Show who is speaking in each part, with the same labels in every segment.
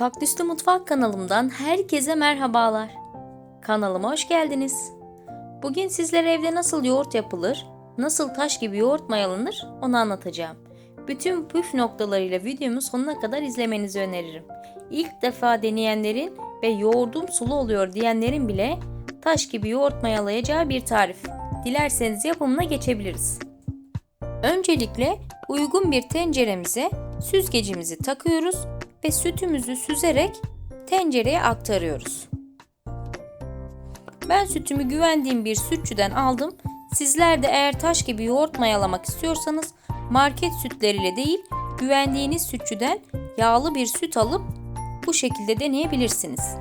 Speaker 1: Kaktüslü Mutfak kanalımdan herkese merhabalar. Kanalıma hoş geldiniz. Bugün sizlere evde nasıl yoğurt yapılır, nasıl taş gibi yoğurt mayalanır onu anlatacağım. Bütün püf noktalarıyla videomu sonuna kadar izlemenizi öneririm. İlk defa deneyenlerin ve yoğurdum sulu oluyor diyenlerin bile taş gibi yoğurt mayalayacağı bir tarif. Dilerseniz yapımına geçebiliriz. Öncelikle uygun bir tenceremize süzgecimizi takıyoruz ve sütümüzü süzerek tencereye aktarıyoruz. Ben sütümü güvendiğim bir sütçüden aldım. Sizler de eğer taş gibi yoğurt mayalamak istiyorsanız market sütleriyle değil güvendiğiniz sütçüden yağlı bir süt alıp bu şekilde deneyebilirsiniz.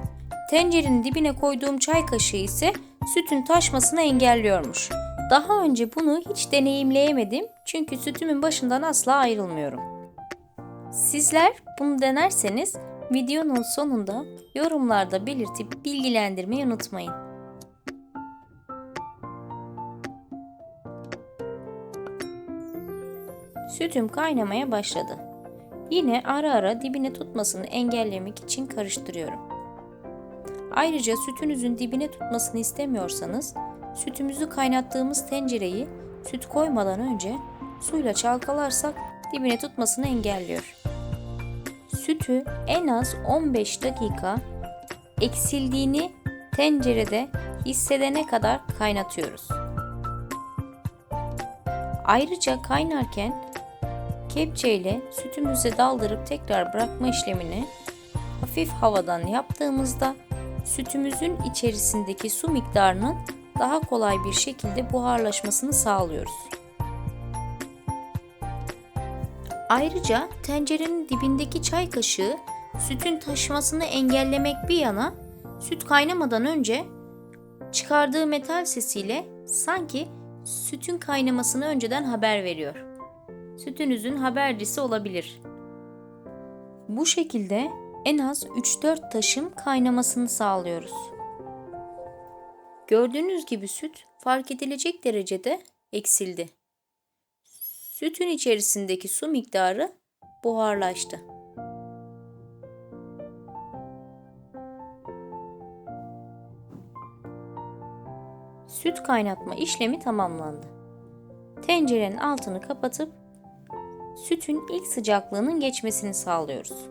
Speaker 1: Tencerenin dibine koyduğum çay kaşığı ise sütün taşmasını engelliyormuş. Daha önce bunu hiç deneyimleyemedim çünkü sütümün başından asla ayrılmıyorum. Sizler bunu denerseniz videonun sonunda yorumlarda belirtip bilgilendirmeyi unutmayın. Sütüm kaynamaya başladı. Yine ara ara dibine tutmasını engellemek için karıştırıyorum. Ayrıca sütünüzün dibine tutmasını istemiyorsanız sütümüzü kaynattığımız tencereyi süt koymadan önce suyla çalkalarsak dibine tutmasını engelliyor. Sütü en az 15 dakika eksildiğini tencerede hissedene kadar kaynatıyoruz. Ayrıca kaynarken kepçeyle sütümüze daldırıp tekrar bırakma işlemini hafif havadan yaptığımızda sütümüzün içerisindeki su miktarının daha kolay bir şekilde buharlaşmasını sağlıyoruz. Ayrıca tencerenin dibindeki çay kaşığı sütün taşmasını engellemek bir yana süt kaynamadan önce çıkardığı metal sesiyle sanki sütün kaynamasını önceden haber veriyor. Sütünüzün habercisi olabilir. Bu şekilde en az 3-4 taşım kaynamasını sağlıyoruz. Gördüğünüz gibi süt fark edilecek derecede eksildi. Sütün içerisindeki su miktarı buharlaştı. Süt kaynatma işlemi tamamlandı. Tencerenin altını kapatıp sütün ilk sıcaklığının geçmesini sağlıyoruz.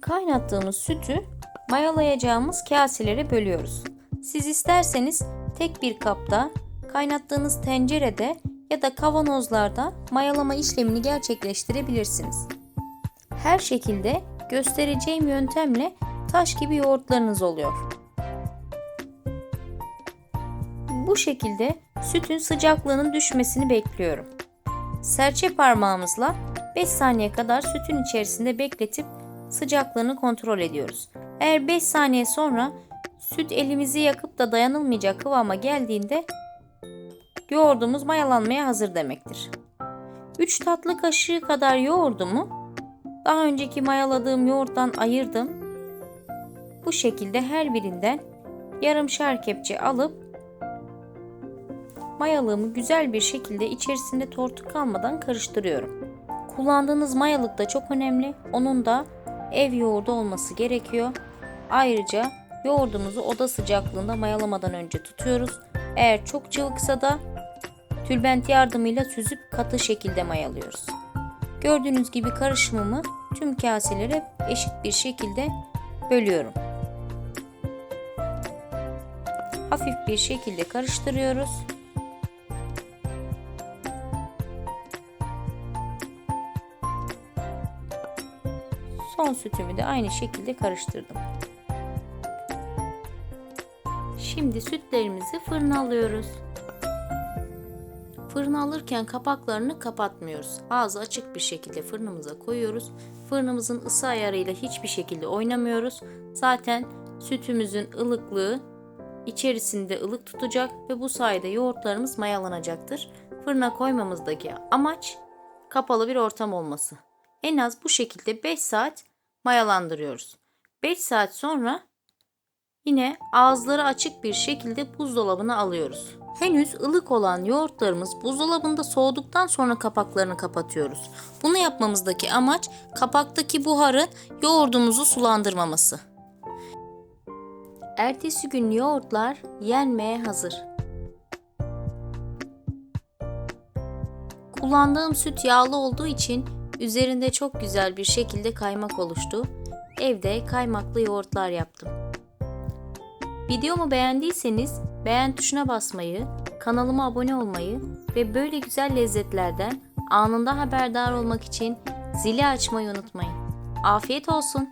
Speaker 1: Kaynattığımız sütü mayalayacağımız kaselere bölüyoruz. Siz isterseniz tek bir kapta, kaynattığınız tencerede ya da kavanozlarda mayalama işlemini gerçekleştirebilirsiniz. Her şekilde göstereceğim yöntemle taş gibi yoğurtlarınız oluyor. Bu şekilde sütün sıcaklığının düşmesini bekliyorum. Serçe parmağımızla 5 saniye kadar sütün içerisinde bekletip sıcaklığını kontrol ediyoruz. Eğer 5 saniye sonra süt elimizi yakıp da dayanılmayacak kıvama geldiğinde yoğurdumuz mayalanmaya hazır demektir. 3 tatlı kaşığı kadar yoğurdumu daha önceki mayaladığım yoğurttan ayırdım. Bu şekilde her birinden yarımşar kepçe alıp mayalığımı güzel bir şekilde içerisinde tortu kalmadan karıştırıyorum. Kullandığınız mayalık da çok önemli. Onun da ev yoğurdu olması gerekiyor. Ayrıca yoğurdumuzu oda sıcaklığında mayalamadan önce tutuyoruz. Eğer çok cıvıksa da tülbent yardımıyla süzüp katı şekilde mayalıyoruz. Gördüğünüz gibi karışımımı tüm kaselere eşit bir şekilde bölüyorum. Hafif bir şekilde karıştırıyoruz. Son sütümü de aynı şekilde karıştırdım. Şimdi sütlerimizi fırına alıyoruz. Fırına alırken kapaklarını kapatmıyoruz. Ağzı açık bir şekilde fırınımıza koyuyoruz. Fırınımızın ısı ayarıyla hiçbir şekilde oynamıyoruz. Zaten sütümüzün ılıklığı içerisinde ılık tutacak ve bu sayede yoğurtlarımız mayalanacaktır. Fırına koymamızdaki amaç kapalı bir ortam olması. En az bu şekilde 5 saat mayalandırıyoruz. 5 saat sonra Yine ağızları açık bir şekilde buzdolabına alıyoruz. Henüz ılık olan yoğurtlarımız buzdolabında soğuduktan sonra kapaklarını kapatıyoruz. Bunu yapmamızdaki amaç kapaktaki buharın yoğurdumuzu sulandırmaması. Ertesi gün yoğurtlar yenmeye hazır. Kullandığım süt yağlı olduğu için üzerinde çok güzel bir şekilde kaymak oluştu. Evde kaymaklı yoğurtlar yaptım. Videomu beğendiyseniz beğen tuşuna basmayı, kanalıma abone olmayı ve böyle güzel lezzetlerden anında haberdar olmak için zili açmayı unutmayın. Afiyet olsun.